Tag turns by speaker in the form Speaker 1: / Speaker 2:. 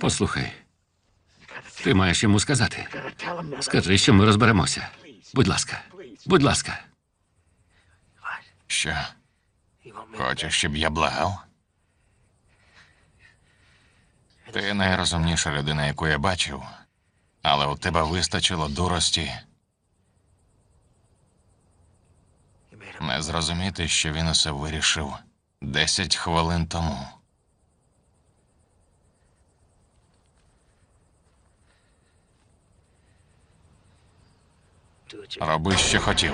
Speaker 1: Послухай, ти маєш йому сказати. Скажи, що ми розберемося. Будь ласка, будь ласка.
Speaker 2: Що? Хочеш, щоб я благав? Ти найрозумніша людина, яку я бачив, але у тебе вистачило дурості не зрозуміти, що він усе вирішив десять хвилин тому. Роби, що хотів.